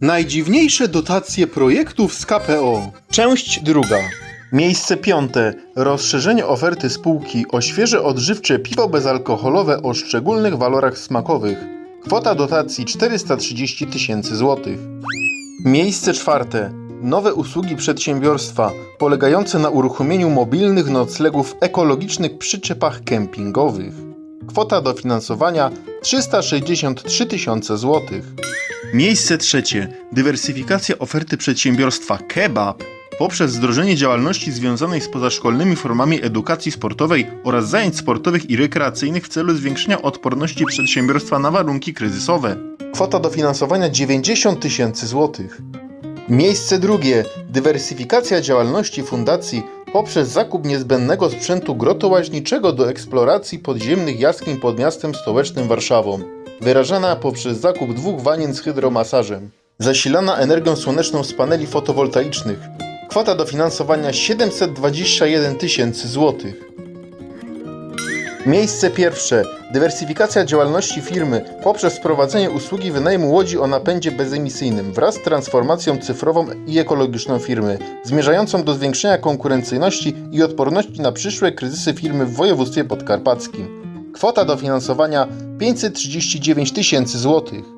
Najdziwniejsze dotacje projektów z KPO. Część druga. Miejsce piąte. Rozszerzenie oferty spółki o świeże odżywcze piwo bezalkoholowe o szczególnych walorach smakowych. Kwota dotacji 430 tysięcy złotych. Miejsce czwarte. Nowe usługi przedsiębiorstwa polegające na uruchomieniu mobilnych noclegów ekologicznych przyczepach kempingowych. Kwota dofinansowania 363 tysiące złotych. Miejsce trzecie. Dywersyfikacja oferty przedsiębiorstwa Kebab poprzez wdrożenie działalności związanej z pozaszkolnymi formami edukacji sportowej oraz zajęć sportowych i rekreacyjnych w celu zwiększenia odporności przedsiębiorstwa na warunki kryzysowe. Kwota dofinansowania 90 tysięcy złotych. Miejsce drugie. Dywersyfikacja działalności fundacji poprzez zakup niezbędnego sprzętu grotołaźniczego do eksploracji podziemnych jaskiń pod miastem stołecznym Warszawą. Wyrażana poprzez zakup dwóch wanien z hydromasażem. Zasilana energią słoneczną z paneli fotowoltaicznych. Kwota dofinansowania 721 tysięcy złotych. Miejsce pierwsze. Dywersyfikacja działalności firmy poprzez wprowadzenie usługi wynajmu łodzi o napędzie bezemisyjnym wraz z transformacją cyfrową i ekologiczną firmy, zmierzającą do zwiększenia konkurencyjności i odporności na przyszłe kryzysy firmy w województwie podkarpackim. Kwota dofinansowania 539 tysięcy złotych.